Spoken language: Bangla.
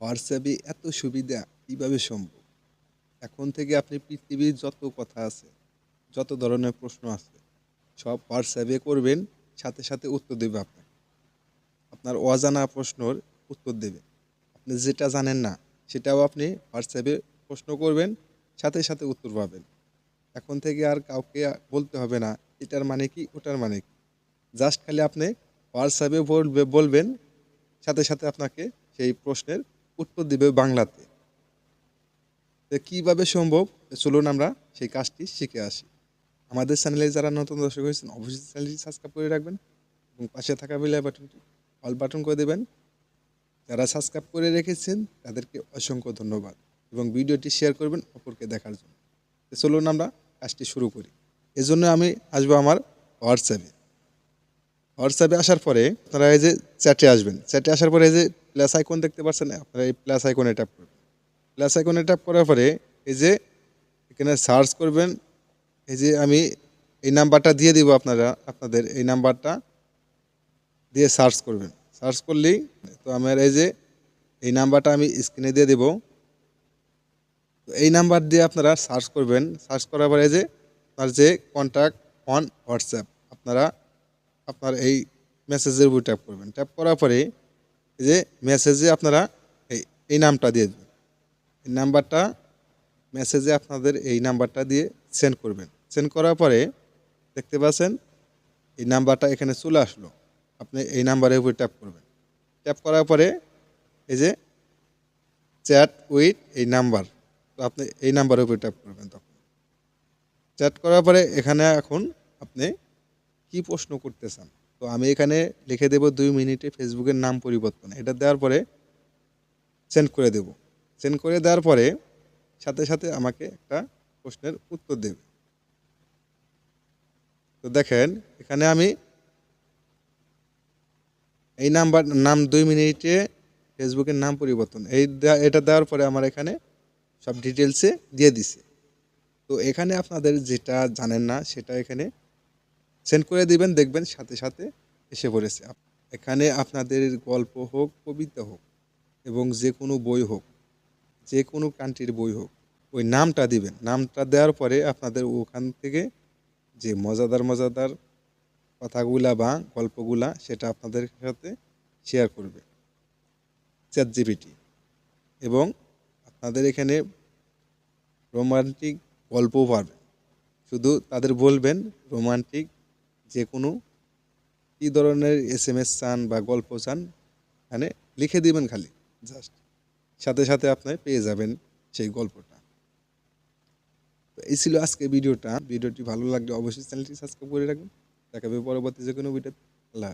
হোয়াটসঅ্যাপে এত সুবিধা কীভাবে সম্ভব? এখন থেকে আপনি পৃথিবীর যত কথা আছে, যত ধরনের প্রশ্ন আছে, সব হোয়াটসঅ্যাপে করবেন, সাথে সাথে উত্তর দেবে আপনাকে। আপনার অজানা প্রশ্নর উত্তর দেবে। আপনি যেটা জানেন না, সেটাও আপনি হোয়াটসঅ্যাপে প্রশ্ন করবেন, সাথে সাথে উত্তর পাবেন। এখন থেকে আর কাউকে বলতে হবে না, এটার মানে কি, ওটার মানে কি। জাস্ট খালি আপনি হোয়াটসঅ্যাপে বলবে, বলবেন, সাথে সাথে আপনাকে সেই প্রশ্নের উত্তর দিবে বাংলাতে। কীভাবে সম্ভব? চলুন আমরা সেই কাজটি শিখে আসি। আমাদের চ্যানেলে যারা নতুন দর্শক হয়েছেন, অবশ্যই চ্যানেলটি সাবস্ক্রাইব করে রাখবেন এবং পাশে থাকা বেলা বাটনটি অল বাটন করে দেবেন। যারা সাবস্ক্রাইব করে রেখেছেন, তাদেরকে অসংখ্য ধন্যবাদ এবং ভিডিওটি শেয়ার করবেন অপরকে দেখার জন্য। চলুন আমরা কাজটি শুরু করি। এজন্য আমি আসব আমার হোয়াটসঅ্যাপে। হোয়াটসঅ্যাপে আসার পরে আপনারা এই যে চ্যাটে আসবেন। চ্যাটে আসার পরে এই যে প্লাস আইকন দেখতে পাচ্ছেন, আপনারা এই প্লাস আইকনে ট্যাপ করবেন। প্লাস আইকনে ট্যাপ করার পরে এই যে এখানে সার্চ করবেন, এই যে আমি এই নাম্বারটা দিয়ে দিব আপনারা, আপনাদের এই নাম্বারটা দিয়ে সার্চ করবেন। সার্চ করলেই তো আমার এই যে এই নাম্বারটা আমি স্ক্রিনে দিয়ে দেব। তো এই নাম্বার দিয়ে আপনারা সার্চ করবেন। সার্চ করার পরে যে আপনার যে কন্ট্যাক্ট অন হোয়াটসঅ্যাপ, আপনারা আপনার এই মেসেজের উপর ট্যাপ করবেন। ট্যাপ করার পরে যে মেসেজে আপনারা এই এই নামটা দিয়ে দেবেন। এই নাম্বারটা মেসেজে আপনাদের এই নাম্বারটা দিয়ে সেন্ড করবেন। সেন্ড করার পরে দেখতে পাচ্ছেন, এই নাম্বারটা এখানে চলে আসলো। আপনি এই নাম্বারের উপর ট্যাপ করবেন। ট্যাপ করার পরে এই যে চ্যাট উইথ এই নাম্বার, তো আপনি এই নাম্বারের উপর ট্যাপ করবেন তখন। চ্যাট করার পরে এখানে এখন আপনি কি প্রশ্ন করতে চান তো আমি এখানে লিখে দেব দুই মিনিটে ফেসবুকের নাম পরিবর্তন। এটা দেওয়ার পরে সেন্ড করে দেব। সেন্ড করে দেওয়ার পরে সাথে সাথে আমাকে একটা প্রশ্নের উত্তর দেবে। তো দেখেন, এখানে আমি এই নাম্বার, নাম দুই মিনিটে ফেসবুকের নাম পরিবর্তন। এই এটা দেওয়ার পরে আমার এখানে সব ডিটেলসে দিয়ে দিছে। তো এখানে আপনাদের যেটা জানেন না, সেটা এখানে সেন্ড করে দিবেন, দেখবেন সাথে সাথে এসে পড়েছে। এখানে আপনাদের গল্প হোক, কবিতা হোক এবং যে কোনো বই হোক, যে কোনো কান্ট্রির বই হোক, ওই নামটা দিবেন। নামটা দেওয়ার পরে আপনাদের ওখান থেকে যে মজাদার মজাদার কথাগুলা বা গল্পগুলা সেটা আপনাদের সাথে শেয়ার করবে চ্যাট জিপিটি এবং আপনাদের এখানে রোমান্টিক গল্পও পারবেন শুধু তাদের বলবেন রোমান্টিক যে কোনো কী ধরনের এস এম এস চান বা গল্প চান এখানে লিখে দিবেন খালি জাস্ট সাথে সাথে আপনি পেয়ে যাবেন সেই গল্পটা। তো এই ছিল আজকে ভিডিওটা। ভিডিওটি ভালো লাগলে অবশ্যই চ্যানেলটি সাবস্ক্রাইব করে রাখবেন। দেখাবে পরবর্তী যে কোনো ভিডিও আল্লাহ।